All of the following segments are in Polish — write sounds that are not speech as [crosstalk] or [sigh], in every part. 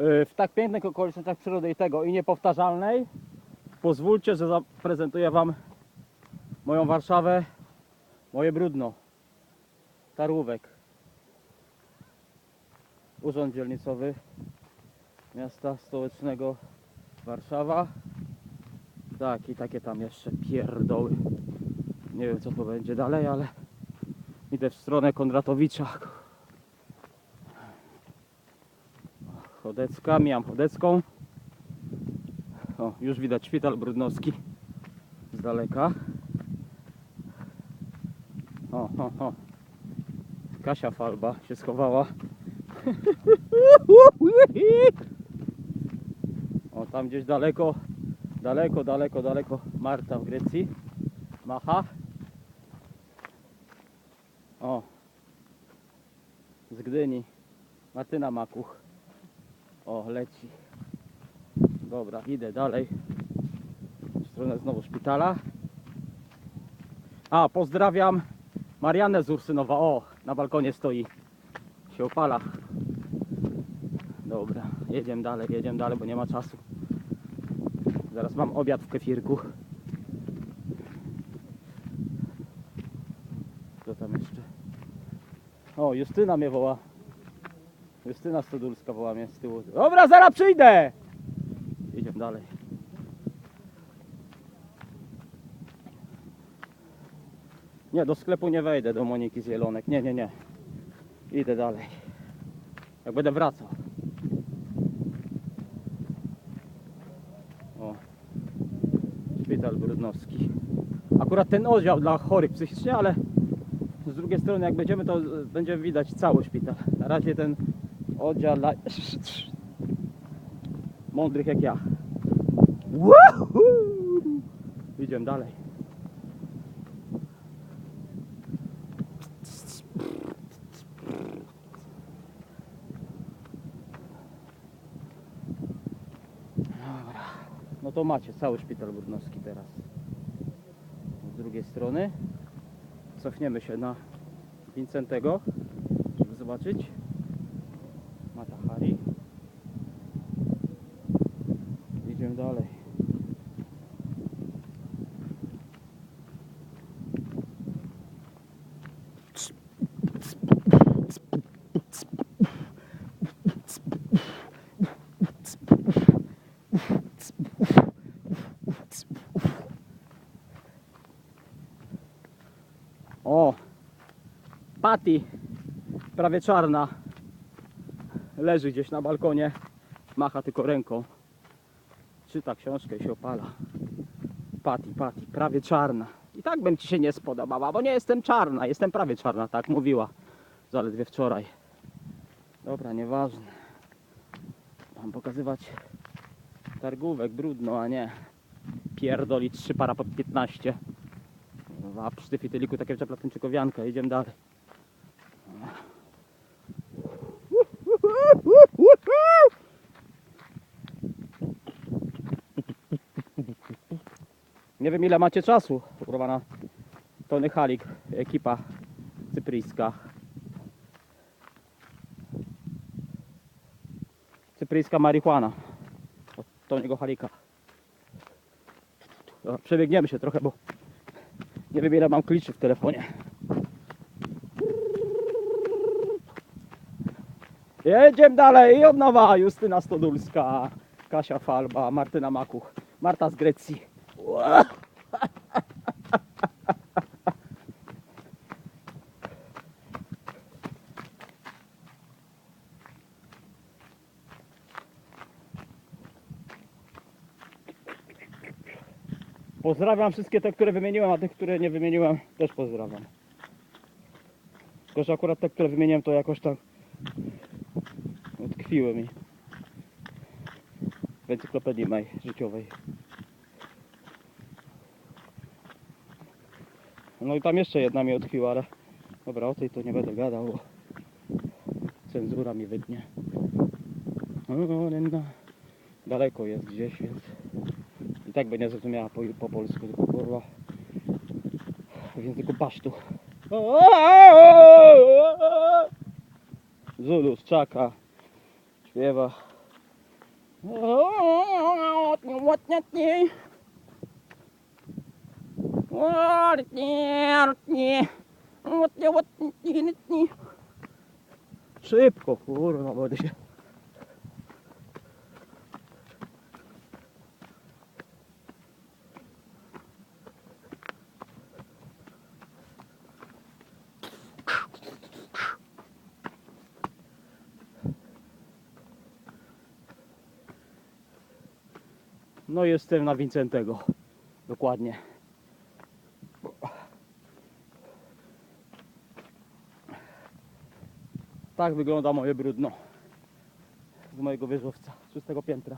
y, w tak pięknych okolicznościach przyrody i tego i niepowtarzalnej, pozwólcie, że zaprezentuję Wam moją Warszawę, moje brudno, Tarłówek, Urząd Dzielnicowy Miasta Stołecznego Warszawa. Tak, i takie tam jeszcze pierdoły. Nie wiem co to będzie dalej, ale idę w stronę Kondratowicza. Chodecka, mijam Chodecką. O, już widać szpital brudnowski z daleka. O, o, o. Kasia Falba się schowała. [laughs] O, tam gdzieś daleko, daleko, daleko, daleko Marta w Grecji. Macha. O. Z Gdyni. Martyna Makuch. O, leci. Dobra, idę dalej. W stronę znowu szpitala. A, pozdrawiam Marianę z Ursynowa. O, na balkonie stoi. Się opala. Dobra, jedziemy dalej, jedziemy dalej, bo nie ma czasu. Zaraz mam obiad w kefirku. Co tam jeszcze? O, Justyna mnie woła. Justyna Stodulska woła mnie z tyłu. Dobra, zaraz przyjdę! Idziemy dalej. Nie, do sklepu nie wejdę, do Moniki z Jelonek. Nie, nie, nie. Idę dalej. Jak będę wracał. O. Szpital Brudnowski. Akurat ten oddział dla chorych psychicznie, ale z drugiej strony jak będziemy, to będziemy widać cały szpital. Na razie ten oddział dla mądrych jak ja. Woohoo! Idziemy dalej. Dobra. No to macie cały szpital brudnowski teraz. Z drugiej strony cofniemy się na Vincentego, żeby zobaczyć. Mata. Idziemy dalej. O! Patty, prawie czarna, leży gdzieś na balkonie, macha tylko ręką. Czyta książkę i się opala. Patty, Patty, prawie czarna. I tak bym ci się nie spodobała, bo nie jestem czarna, jestem prawie czarna, tak mówiła zaledwie wczoraj. Dobra, nieważne. Mam pokazywać targówek brudno, a nie pierdolić trzy para po 15. A przy tyfiteliku takie czaplatynczykowianka, idziemy dalej. Nie wiem ile macie czasu, kurwa na Tony Halik, ekipa cypryjska. Cypryjska marihuana. Od Tony'ego Halika. Przebiegniemy się trochę, bo nie wiem ile mam kliczy w telefonie. Jedziemy dalej i od nowa Justyna Stodulska, Kasia Falba, Martyna Makuch, Marta z Grecji. Pozdrawiam wszystkie te, które wymieniłem, a tych, które nie wymieniłem, też pozdrawiam. Tylko, że akurat te, które wymieniłem, to jakoś tak utkwiły mi w encyklopedii mej życiowej. No i tam jeszcze jedna mi utkwiła, ale dobra, o tej to nie będę gadał, bo cenzura mi wydnie. Daleko jest gdzieś, więc i tak by nie zrozumiała po, po polsku, tylko kurwa w języku pasztu. Zulus czaka, śpiewa. Szybko, kurwa, będę się... No jestem na Wincentego. Dokładnie. Tak wygląda moje brudno. Z mojego wieżowca, szóstego piętra.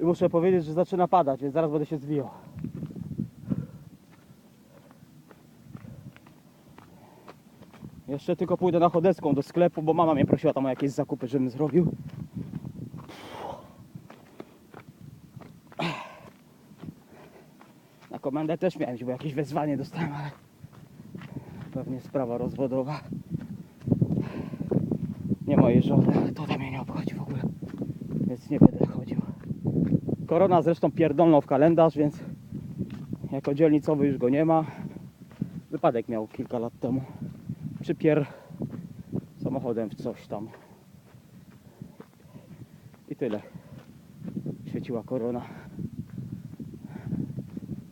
I muszę powiedzieć, że zaczyna padać, więc zaraz będę się zwijał. Jeszcze tylko pójdę na chodecką do sklepu, bo mama mnie prosiła tam o jakieś zakupy, żebym zrobił. Na komendę też miałem bo jakieś wezwanie dostałem, ale pewnie sprawa rozwodowa. Nie mojej żony, ale to dla mnie nie obchodzi w ogóle. Więc nie będę chodził. Korona zresztą pierdolną w kalendarz, więc jako dzielnicowy już go nie ma. Wypadek miał kilka lat temu. Przypier samochodem w coś tam. I tyle. Świeciła korona.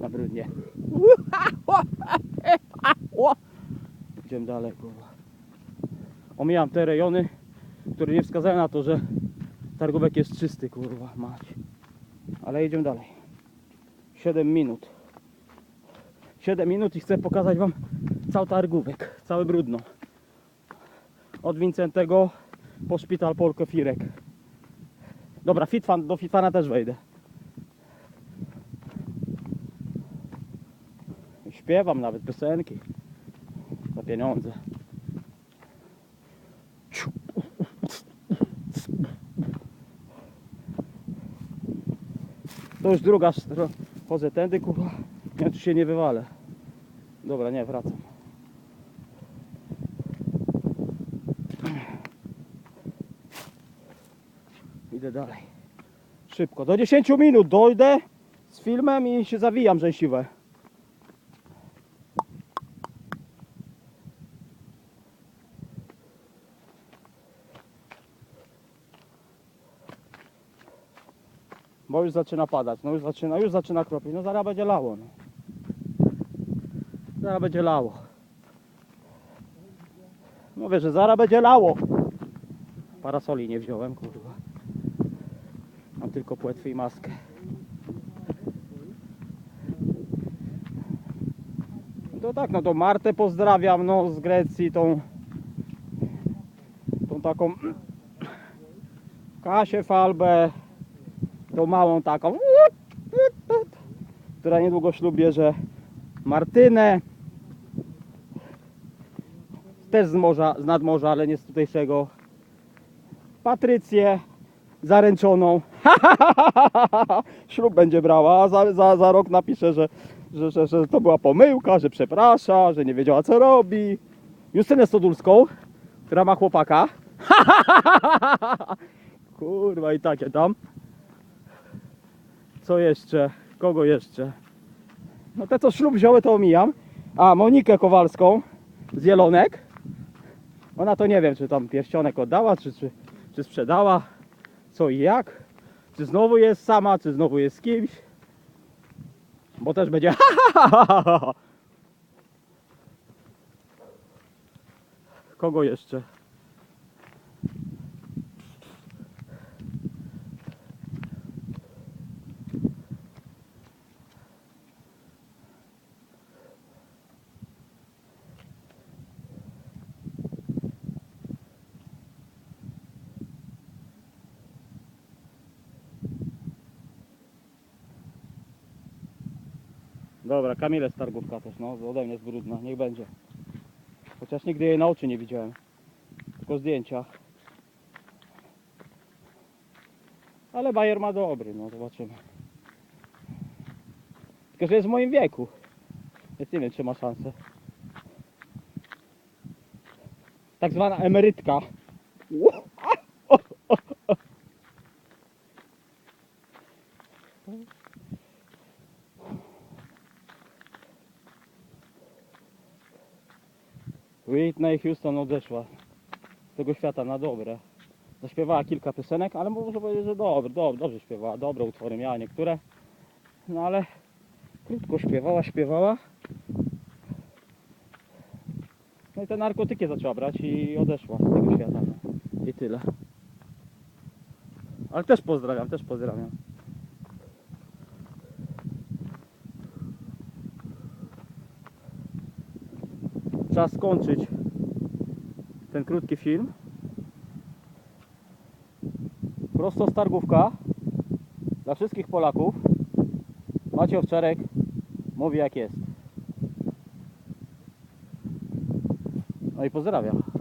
Na brudnie. [laughs] Idziemy dalej, kurwa. Omijam te rejony, które nie wskazują na to, że targówek jest czysty, kurwa, mać. Ale idziemy dalej. 7 minut. 7 minut i chcę pokazać Wam cały targówek, cały brudno. Od Wincentego po szpital Polko Firek. Dobra, Fitfan, do Fitfana też wejdę. Śpiewam nawet piosenki. Za pieniądze. To już druga chodzę tędy, kurwa. Ja tu się nie wywalę. Dobra, nie, wracam. Idę dalej. Szybko. Do 10 minut dojdę z filmem i się zawijam rzęsiwe. Bo już zaczyna padać, no już zaczyna, już zaczyna kropić, no zaraz będzie lało. No. Zaraz będzie lało. Mówię, że zaraz będzie lało. Parasoli nie wziąłem, kurwa. Tylko płetwy i maskę. To tak, no to Martę pozdrawiam, no z Grecji, tą tą taką Kasię Falbę, tą małą taką która niedługo ślub bierze Martynę też z morza, z nadmorza, ale nie z tutejszego Patrycję zaręczoną [laughs] ślub będzie brała, a za, za, za rok napisze, że, że, że, że to była pomyłka, że przeprasza, że nie wiedziała co robi Justynę Stodulską, która ma chłopaka [laughs] kurwa i takie tam co jeszcze? Kogo jeszcze? No te co ślub wzięły to omijam. A Monikę Kowalską z Jelonek. Ona to nie wiem, czy tam pierścionek oddała, czy, czy, czy sprzedała. Co i jak. Czy znowu jest sama, czy znowu jest z kimś. Bo też będzie [laughs] Kogo jeszcze? Dobra, Kamile z targówka też, no, ode mnie jest brudna, niech będzie. Chociaż nigdy jej na oczy nie widziałem. Tylko zdjęcia. Ale Bayer ma dobry, no zobaczymy. Tylko, że jest w moim wieku. Więc nie wiem, czy ma szansę. Tak zwana emerytka a! O, o, o. Whitney Houston odeszła z tego świata na dobre. Zaśpiewała kilka piosenek, ale muszę powiedzieć, że dobre, dobre, dobrze śpiewała, dobre utwory miała niektóre. No ale krótko śpiewała, śpiewała. No i te narkotyki zaczęła brać i odeszła z tego świata. I tyle. Ale też pozdrawiam, też pozdrawiam. Czas skończyć ten krótki film. Prosto z Targówka dla wszystkich Polaków. Macie Owczarek mówi jak jest. No i pozdrawiam.